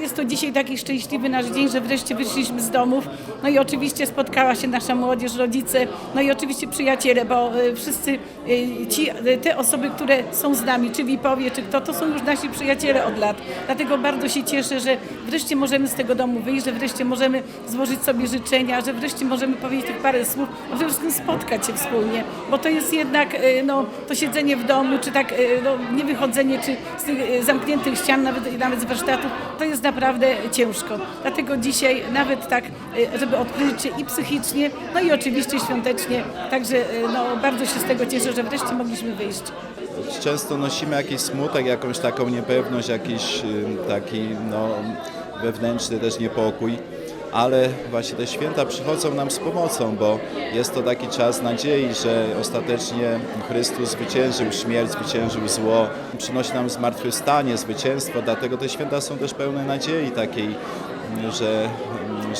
jest to dzisiaj taki szczęśliwy nasz dzień, że wreszcie wyszliśmy z domów. No i oczywiście spotkała się nasza młodzież, rodzice, no i oczywiście przyjaciele, bo e, wszyscy e, ci, e, te osoby, które są z nami, czy Wipowie, czy kto, to są już nasi przyjaciele od lat. Dlatego bardzo się cieszę, że wreszcie możemy z tego domu wyjść, że wreszcie możemy złożyć sobie życzenia, że wreszcie możemy powiedzieć tych parę słów, a przede wszystkim spotkać się wspólnie, bo to jest jednak no, to siedzenie w domu, czy tak no, nie wychodzenie, czy z tych zamkniętych ścian, nawet, nawet z warsztatów, to jest naprawdę ciężko. Dlatego dzisiaj nawet tak, e, żeby odkryć się i psychicznie, no i oczywiście świątecznie, także e, no, bardzo się z tego cieszę, że wreszcie mogliśmy wyjść. Często nosimy jakiś smutek, jakąś taką niepewność, jakiś y, taki no, wewnętrzny też niepokój, ale właśnie te święta przychodzą nam z pomocą, bo jest to taki czas nadziei, że ostatecznie Chrystus zwyciężył śmierć, zwyciężył zło, przynosi nam zmartwychwstanie, zwycięstwo, dlatego te święta są też pełne nadziei takiej, że,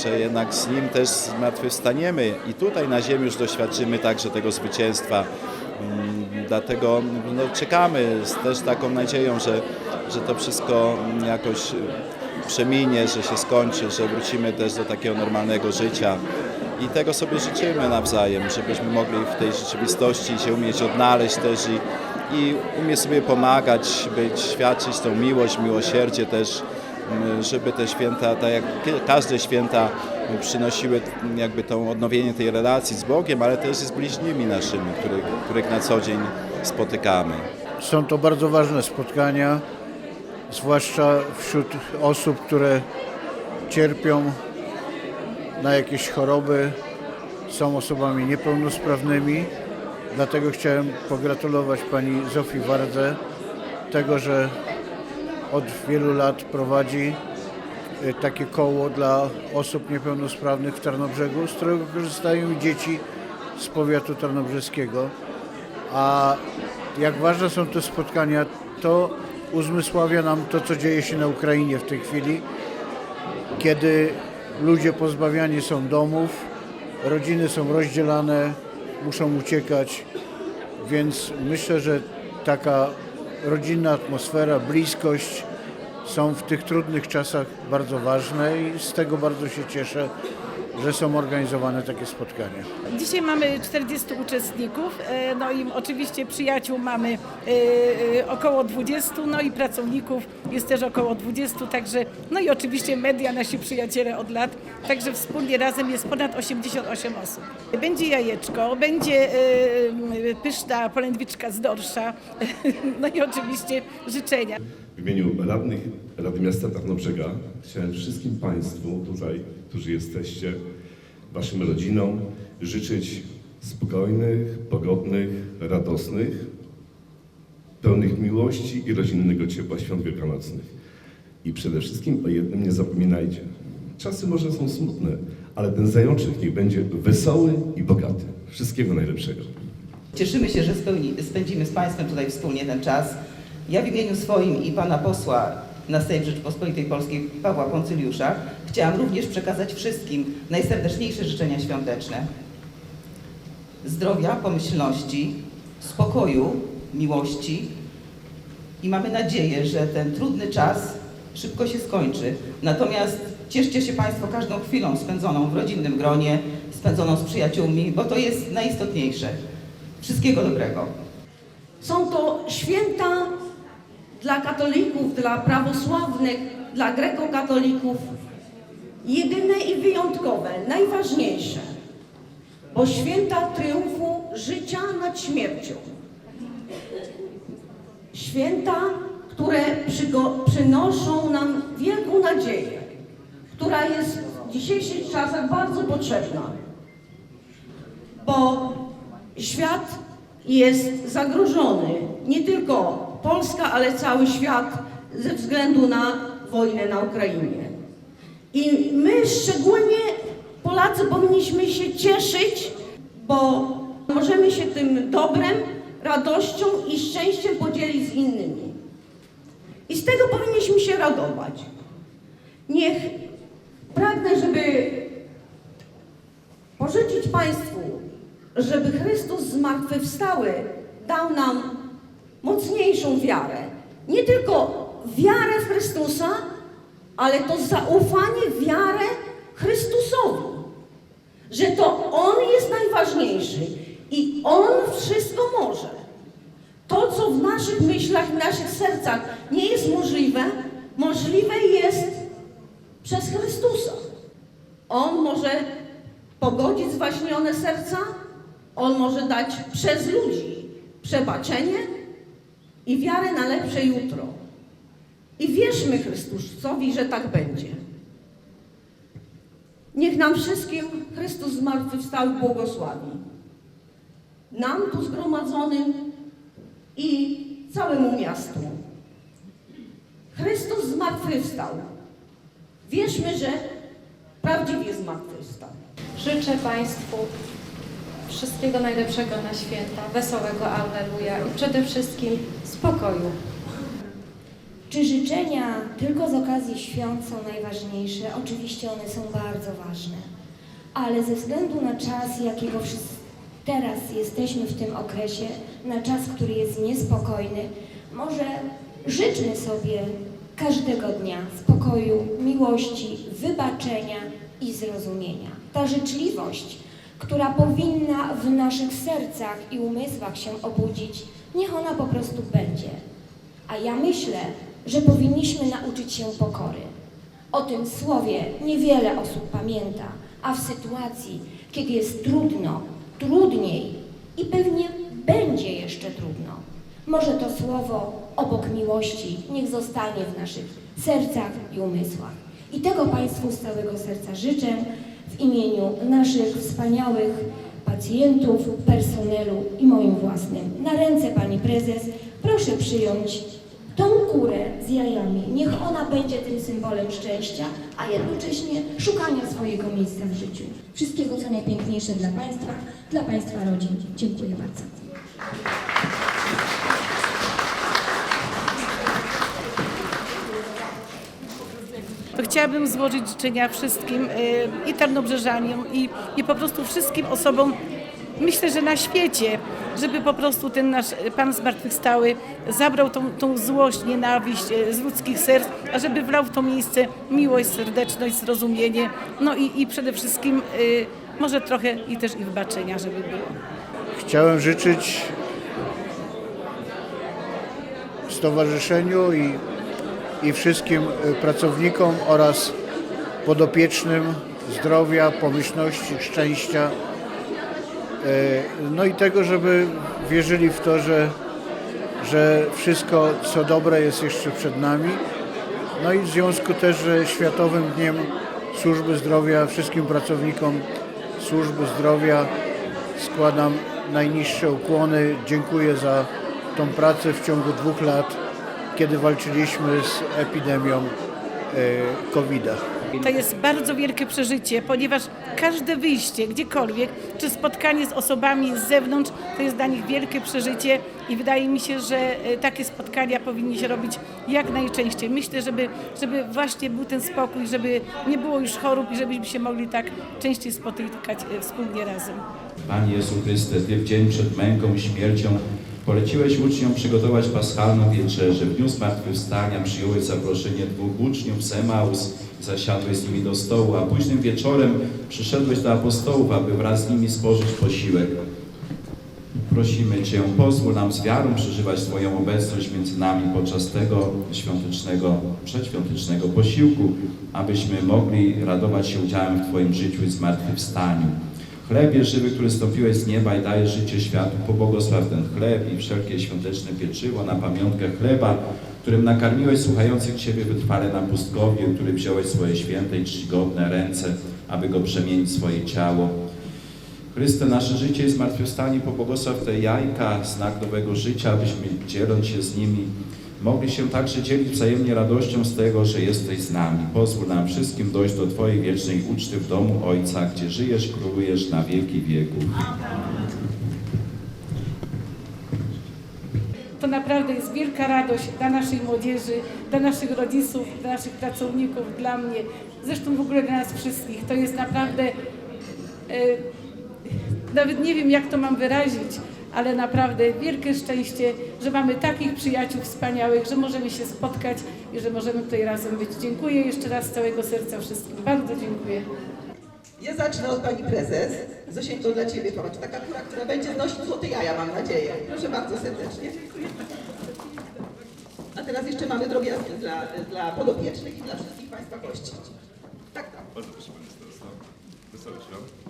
że jednak z Nim też zmartwychwstaniemy i tutaj na ziemi już doświadczymy także tego zwycięstwa. Mm, Dlatego no, czekamy z też taką nadzieją, że, że to wszystko jakoś przeminie, że się skończy, że wrócimy też do takiego normalnego życia. I tego sobie życzymy nawzajem, żebyśmy mogli w tej rzeczywistości się umieć odnaleźć też i, i umieć sobie pomagać, być, świadczyć tą miłość, miłosierdzie też, żeby te święta, tak jak każde święta, przynosiły jakby to odnowienie tej relacji z Bogiem, ale też z bliźnimi naszymi, których, których na co dzień spotykamy. Są to bardzo ważne spotkania, zwłaszcza wśród osób, które cierpią na jakieś choroby, są osobami niepełnosprawnymi. Dlatego chciałem pogratulować pani Zofii Wardze tego, że od wielu lat prowadzi y, takie koło dla osób niepełnosprawnych w Tarnobrzegu, z którego korzystają dzieci z powiatu tarnobrzeskiego. A jak ważne są te spotkania, to uzmysławia nam to, co dzieje się na Ukrainie w tej chwili, kiedy ludzie pozbawiani są domów, rodziny są rozdzielane, muszą uciekać, więc myślę, że taka rodzinna atmosfera, bliskość są w tych trudnych czasach bardzo ważne i z tego bardzo się cieszę, że są organizowane takie spotkania. Dzisiaj mamy 40 uczestników, e, no i oczywiście przyjaciół mamy e, e, około 20, no i pracowników jest też około 20, także no i oczywiście media, nasi przyjaciele od lat, także wspólnie razem jest ponad 88 osób. Będzie jajeczko, będzie e, pyszna polędwiczka z dorsza, no i oczywiście życzenia. W imieniu radnych Rady Miasta Tarnobrzega chciałem wszystkim Państwu tutaj, którzy jesteście, Waszym rodzinom życzyć spokojnych, pogodnych, radosnych, pełnych miłości i rodzinnego ciepła świąt wielkanocnych. I przede wszystkim o jednym nie zapominajcie. Czasy może są smutne, ale ten zajączek niech będzie wesoły i bogaty. Wszystkiego najlepszego. Cieszymy się, że spełni, spędzimy z Państwem tutaj wspólnie ten czas. Ja w imieniu swoim i Pana posła na Sejm Rzeczypospolitej Polskiej Pawła Koncyliusza chciałam również przekazać wszystkim najserdeczniejsze życzenia świąteczne. Zdrowia, pomyślności, spokoju, miłości i mamy nadzieję, że ten trudny czas szybko się skończy. Natomiast cieszcie się Państwo każdą chwilą spędzoną w rodzinnym gronie, spędzoną z przyjaciółmi, bo to jest najistotniejsze. Wszystkiego dobrego. Są to święta dla katolików, dla prawosławnych, dla grekokatolików jedyne i wyjątkowe, najważniejsze, bo święta triumfu życia nad śmiercią. Święta, które przynoszą nam wielką nadzieję, która jest w dzisiejszych czasach bardzo potrzebna bo świat jest zagrożony. Nie tylko Polska, ale cały świat ze względu na wojnę na Ukrainie. I my szczególnie, Polacy, powinniśmy się cieszyć, bo możemy się tym dobrem, radością i szczęściem podzielić z innymi. I z tego powinniśmy się radować. Niech pragnę, żeby pożyczyć Państwu, żeby Chrystus zmartwychwstały dał nam mocniejszą wiarę. Nie tylko wiarę w Chrystusa, ale to zaufanie, wiarę Chrystusowi, że to On jest najważniejszy i On wszystko może. Co w naszych myślach, w naszych sercach nie jest możliwe, możliwe jest przez Chrystusa. On może pogodzić zwaśnione serca, On może dać przez ludzi przebaczenie i wiarę na lepsze jutro. I wierzmy Chrystusowi, że tak będzie. Niech nam wszystkim Chrystus zmartwychwstały błogosławi. Nam tu zgromadzonym i całemu miastu. Chrystus zmartwychwstał. Wierzmy, że prawdziwie zmartwychwstał. Życzę Państwu wszystkiego najlepszego na święta, wesołego Alleluja i przede wszystkim spokoju. Czy życzenia tylko z okazji świąt są najważniejsze? Oczywiście one są bardzo ważne, ale ze względu na czas, jakiego wszyscy teraz jesteśmy w tym okresie, na czas, który jest niespokojny, może życzmy sobie każdego dnia spokoju, miłości, wybaczenia i zrozumienia. Ta życzliwość, która powinna w naszych sercach i umysłach się obudzić, niech ona po prostu będzie. A ja myślę, że powinniśmy nauczyć się pokory. O tym słowie niewiele osób pamięta, a w sytuacji, kiedy jest trudno, trudniej i pewnie będzie jeszcze trudno, może to słowo obok miłości niech zostanie w naszych sercach i umysłach. I tego Państwu z całego serca życzę w imieniu naszych wspaniałych pacjentów, personelu i moim własnym. Na ręce Pani Prezes proszę przyjąć tą kurę z jajami. Niech ona będzie tym symbolem szczęścia, a jednocześnie szukania swojego miejsca w życiu. Wszystkiego co najpiękniejsze dla Państwa, dla Państwa rodzin. Dziękuję bardzo. chciałabym złożyć życzenia wszystkim y, i tarnobrzeżaniom i, i po prostu wszystkim osobom, myślę, że na świecie, żeby po prostu ten nasz Pan Zmartwychwstały zabrał tą, tą złość, nienawiść y, z ludzkich serc, a żeby wlał w to miejsce miłość, serdeczność, zrozumienie, no i, i przede wszystkim y, może trochę i też i wybaczenia, żeby było. Chciałem życzyć stowarzyszeniu i, i wszystkim y, pracownikom oraz podopiecznym zdrowia, pomyślności, szczęścia. Y, No i tego, żeby wierzyli w to, że, że wszystko co dobre jest jeszcze przed nami. No i w związku też, że Światowym Dniem Służby Zdrowia wszystkim pracownikom służby zdrowia składam najniższe ukłony. Dziękuję za tą pracę w ciągu dwóch lat, kiedy walczyliśmy z epidemią e, COVID-a. To jest bardzo wielkie przeżycie, ponieważ każde wyjście gdziekolwiek, czy spotkanie z osobami z zewnątrz, to jest dla nich wielkie przeżycie i wydaje mi się, że e, takie spotkania powinni się robić jak najczęściej. Myślę, żeby, żeby właśnie był ten spokój, żeby nie było już chorób i żebyśmy się mogli tak częściej spotykać e, wspólnie razem. Panie Jezu Chryste, Ty przed męką i śmiercią poleciłeś uczniom przygotować paschalną wieczerzę. W dniu zmartwychwstania przyjąłeś zaproszenie dwóch uczniów z Emaus i zasiadłeś z nimi do stołu, a późnym wieczorem przyszedłeś do apostołów, aby wraz z nimi spożyć posiłek. Prosimy Cię, pozwól nam z wiarą przeżywać Twoją obecność między nami podczas tego świątecznego, przedświątecznego posiłku, abyśmy mogli radować się udziałem w Twoim życiu i zmartwychwstaniu. Chlebie żywy, który stąpiłeś z nieba i dajesz życie światu, pobłogosław ten chleb i wszelkie świąteczne pieczywo na pamiątkę chleba, którym nakarmiłeś słuchających Ciebie wytrwale na pustkowiu, który wziąłeś swoje święte i czcigodne ręce, aby go przemienić swoje ciało. Chryste, nasze życie i zmartwychwstanie pobłogosław te jajka, znak nowego życia, abyśmy dzieląc się z nimi, mogli się także dzielić wzajemnie radością z tego, że jesteś z nami. Pozwól nam wszystkim dojść do Twojej wiecznej uczty w domu Ojca, gdzie żyjesz, królujesz na wieki wieków. To naprawdę jest wielka radość dla naszej młodzieży, dla naszych rodziców, dla naszych pracowników, dla mnie, zresztą w ogóle dla nas wszystkich. To jest naprawdę, e, nawet nie wiem jak to mam wyrazić, ale naprawdę wielkie szczęście, że mamy takich przyjaciół wspaniałych, że możemy się spotkać i że możemy tutaj razem być. Dziękuję jeszcze raz z całego serca wszystkim. Bardzo dziękuję. Ja zacznę od pani prezes. Zosieńko dla ciebie popatrz, taka kura, która będzie znosić złote jaja, mam nadzieję. Proszę bardzo serdecznie. A teraz jeszcze mamy drobiazgi dla, dla podopiecznych i dla wszystkich państwa gości. Tak, tak. Bardzo proszę Pani Starosta. Wesołych świąt.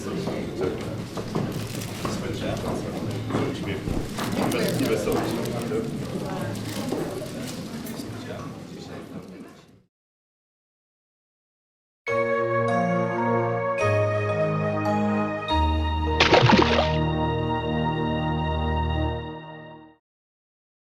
Wesołych świąt.